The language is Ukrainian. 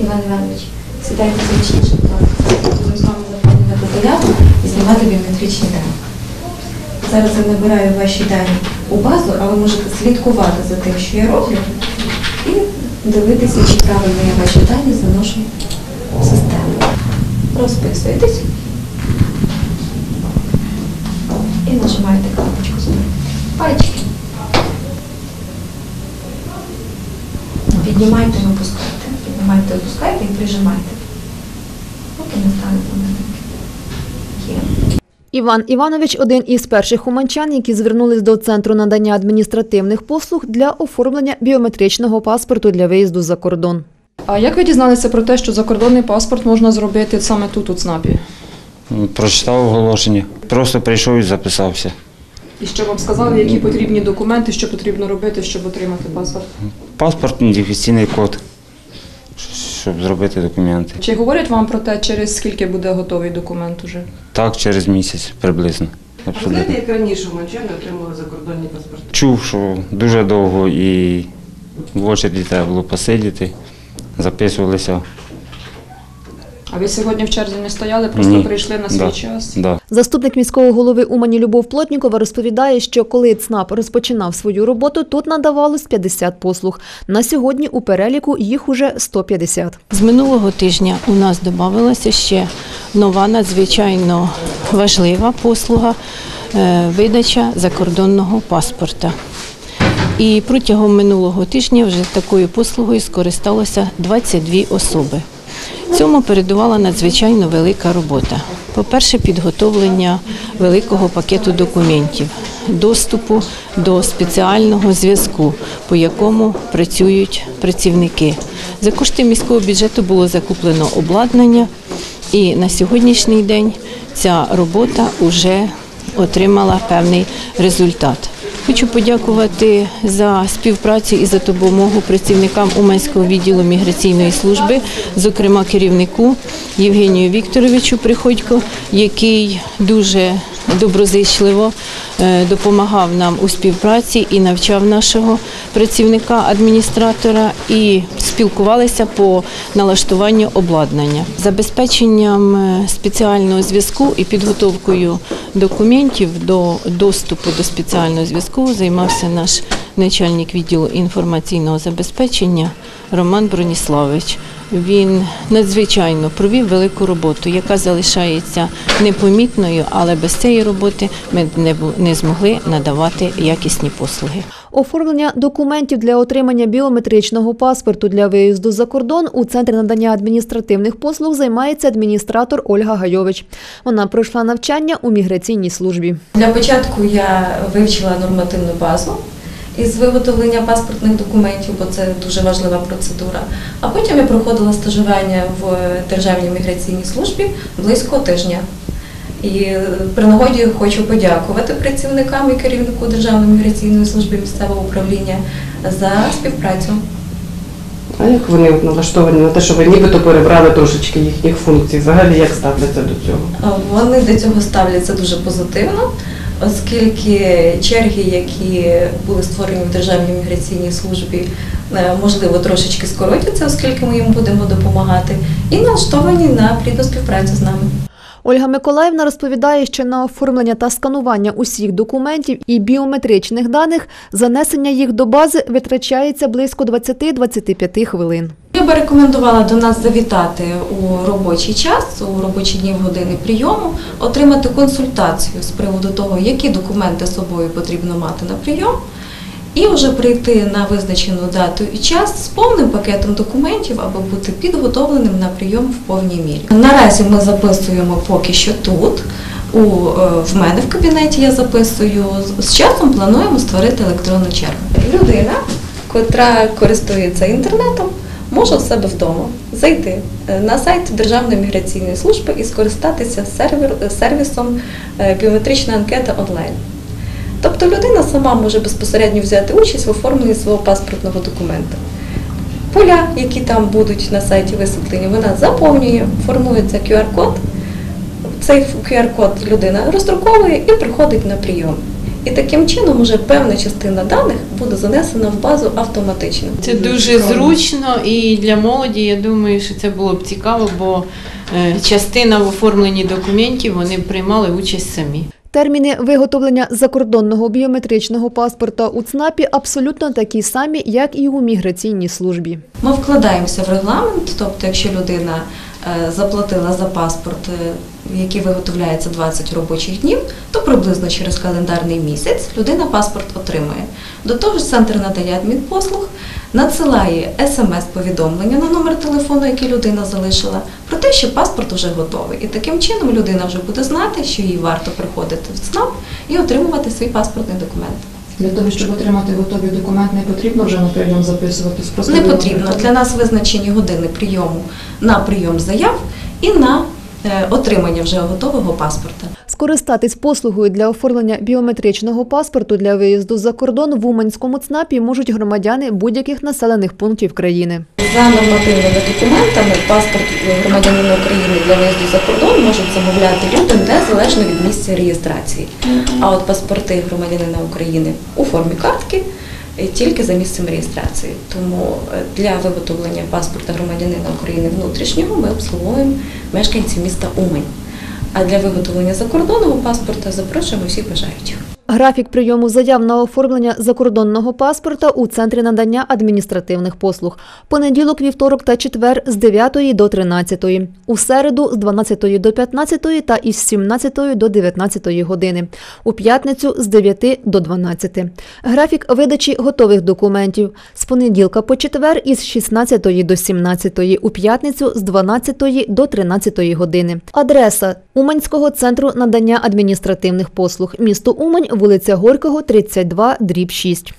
Іван Іванович, сідайте зручніше, будь ласка. З вами заповнювати заяву і знімати біометричні дані. Зараз я набираю ваші дані у базу, а ви можете слідкувати за тим, що я роблю, і дивитися, чи правильно я ваші дані заношу в систему. Розписуєтесь і нажимаєте кнопочку «Збір». Пальчики. Піднімайте опускайте. Піднімайте, опускайте і прижимайте. Поки не стане. Є. Іван Іванович один із перших уманчан, які звернулись до центру надання адміністративних послуг для оформлення біометричного паспорту для виїзду за кордон. А як ви дізналися про те, що закордонний паспорт можна зробити саме тут, у ЦНАПі? Прочитав оголошення. Просто прийшов і записався. І що вам сказали, які потрібні документи, що потрібно робити, щоб отримати паспорт? Паспорт, ідентифікаційний код, щоб зробити документи. Чи говорять вам про те, через скільки буде готовий документ уже? Так, через місяць приблизно. Ви знаєте, Абсолютно. як раніше уманчани отримували закордонні паспорти? Чув, що дуже довго і в очереді треба було посидіти, записувалися. А ви сьогодні в черзі не стояли, просто Ні. прийшли на свій Да. час? Да. Заступник міського голови Умані Любов Плотнікова розповідає, що коли ЦНАП розпочинав свою роботу, тут надавалось 50 послуг. На сьогодні у переліку їх уже 150. З минулого тижня у нас додавалася ще нова надзвичайно важлива послуга е, видача закордонного паспорта. І протягом минулого тижня вже такою послугою скористалося 22 особи. Цьому передувала надзвичайно велика робота. По-перше, підготовлення великого пакету документів, доступу до спеціального зв'язку, по якому працюють працівники. За кошти міського бюджету було закуплено обладнання, і на сьогоднішній день ця робота вже отримала певний результат. Хочу подякувати за співпрацю і за допомогу працівникам Уманського відділу міграційної служби, зокрема керівнику Євгенію Вікторовичу Приходько, який дуже доброзичливо е, допомагав нам у співпраці і навчав нашого працівника-адміністратора, і спілкувалися по налаштуванню обладнання. Забезпеченням е, спеціального зв'язку і підготовкою документів до доступу до спеціального зв'язку займався наш начальник відділу інформаційного забезпечення Роман Броніславович. Він надзвичайно провів велику роботу, яка залишається непомітною, але без цієї роботи ми не змогли надавати якісні послуги. Оформлення документів для отримання біометричного паспорту для виїзду за кордон у центрі надання адміністративних послуг займається адміністратор Ольга Гайович. Вона пройшла навчання у міграційній службі. Для початку я вивчила нормативну базу із виготовлення паспортних документів, бо це дуже важлива процедура. А потім я проходила стажування в Державній міграційній службі близько тижня. І е, при нагоді хочу подякувати працівникам і керівнику Державної міграційної служби місцевого управління за співпрацю. А як вони налаштовані на те, що ви нібито перебрали трошечки їхніх функцій? Взагалі як ставляться до цього? Вони до цього ставляться дуже позитивно, оскільки черги, які були створені в Державній міграційній службі, е, можливо, трошечки скоротяться, оскільки ми їм будемо допомагати, і налаштовані на плідну співпрацю з нами. Ольга Миколаївна розповідає, що на оформлення та сканування усіх документів і біометричних даних занесення їх до бази витрачається близько 20-25 хвилин. Би рекомендувала до нас завітати у робочий час, у робочі дні в години прийому, отримати консультацію з приводу того, які документи з собою потрібно мати на прийом, і вже прийти на визначену дату і час з повним пакетом документів, аби бути підготовленим на прийом в повній мірі. Наразі ми записуємо поки що тут. У, е, в мене в кабінеті я записую. З часом плануємо створити електронну чергу. Людина, котра користується інтернетом, може у себе вдома зайти е, на сайт Державної міграційної служби і скористатися сервер, сервісом е, біометрична анкета онлайн. Тобто людина сама може безпосередньо взяти участь в оформленні свого паспортного документа. Поля, які там будуть на сайті висвітлені, вона заповнює, формується QR-код. Цей QR-код людина роздруковує і приходить на прийом. І таким чином уже певна частина даних буде занесена в базу автоматично. Це дуже зручно і для молоді. Я думаю, що це було б цікаво, бо е, частина в оформленні документів вони приймали участь самі. Терміни виготовлення закордонного біометричного паспорта у ЦНАПі абсолютно такі самі, як і у міграційній службі. Ми вкладаємося в регламент, тобто, якщо людина е, заплатила за паспорт, який виготовляється 20 робочих днів, то приблизно через календарний місяць людина паспорт отримує. До того ж, центр надання адмінпослуг надсилає смс-повідомлення на номер телефону, який людина залишила, про те, що паспорт вже готовий. І таким чином людина вже буде знати, що їй варто приходити в ЦНАП і отримувати свій паспортний документ. Для того, щоб отримати готовий документ, не потрібно вже на прийом записуватись. Просто Не потрібно. Для нас визначені години прийому на прийом заяв і на отримання вже готового паспорта. Скористатись послугою для оформлення біометричного паспорту для виїзду за кордон в Уманському ЦНАПі можуть громадяни будь-яких населених пунктів країни. За нормативними документами паспорт громадянина України для виїзду за кордон можуть замовляти люди незалежно від місця реєстрації. А от паспорти громадянина України у формі картки е, тільки за місцем реєстрації. Тому е, для виготовлення паспорта громадянина України внутрішнього ми обслуговуємо мешканців міста Умань. А для виготовлення закордонного паспорта запрошуємо всіх бажаючих. Графік прийому заяв на оформлення закордонного паспорта у центрі надання адміністративних послуг. Понеділок, вівторок та четвер з 9 до 13, у середу з 12 до 15 та із 17 до 19 години, у п'ятницю з 9 до 12. Графік видачі готових документів з понеділка по четвер із 16 до 17, у п'ятницю з 12 до 13 години. Адреса Уманського центру надання адміністративних послуг. Місто Умань, вулиця Горького, 32, дріб 6.